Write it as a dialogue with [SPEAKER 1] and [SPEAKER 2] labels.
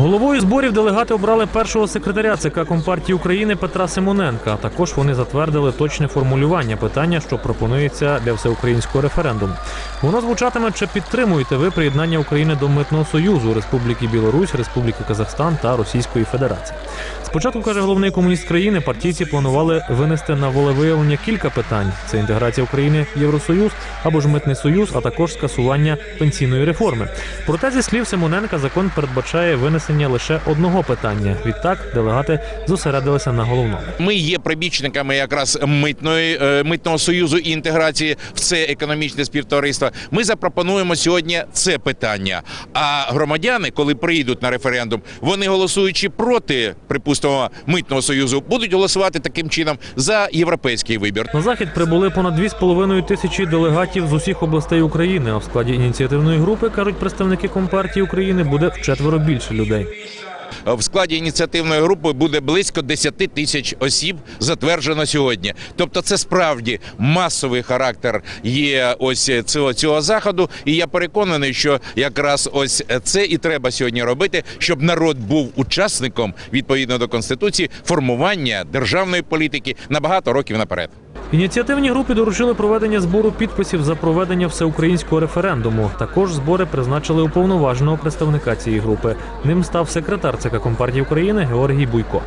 [SPEAKER 1] Головою зборів делегати обрали першого секретаря ЦК Компартії України Петра Симоненка. Також вони затвердили точне формулювання питання, що пропонується для всеукраїнського референдуму. Воно звучатиме, чи підтримуєте ви приєднання України до митного союзу Республіки Білорусь, Республіки Казахстан та Російської Федерації. Спочатку каже головний комуніст країни, партійці планували винести на волевиявлення кілька питань: це інтеграція України в Євросоюз або ж митний союз, а також скасування пенсійної реформи. Проте, зі слів Симоненка, закон передбачає винесення лише одного питання. Відтак делегати зосередилися на головному.
[SPEAKER 2] Ми є прибічниками якраз митної е, митного союзу і інтеграції в це економічне співтовариство. Ми запропонуємо сьогодні це питання. А громадяни, коли прийдуть на референдум, вони голосуючи проти, припустимо, митного союзу, будуть голосувати таким чином за європейський вибір.
[SPEAKER 1] На захід прибули понад 2,5 тисячі делегатів з усіх областей України. А в складі ініціативної групи кажуть представники Компартії України буде вчетверо більше людей.
[SPEAKER 2] В складі ініціативної групи буде близько 10 тисяч осіб затверджено сьогодні. Тобто, це справді масовий характер є ось цього, цього заходу. І я переконаний, що якраз ось це і треба сьогодні робити, щоб народ був учасником відповідно до конституції формування державної політики на багато років наперед.
[SPEAKER 1] Ініціативні групі доручили проведення збору підписів за проведення всеукраїнського референдуму. Також збори призначили уповноваженого представника цієї групи. Ним став секретар ЦК Компартії України Георгій Буйко.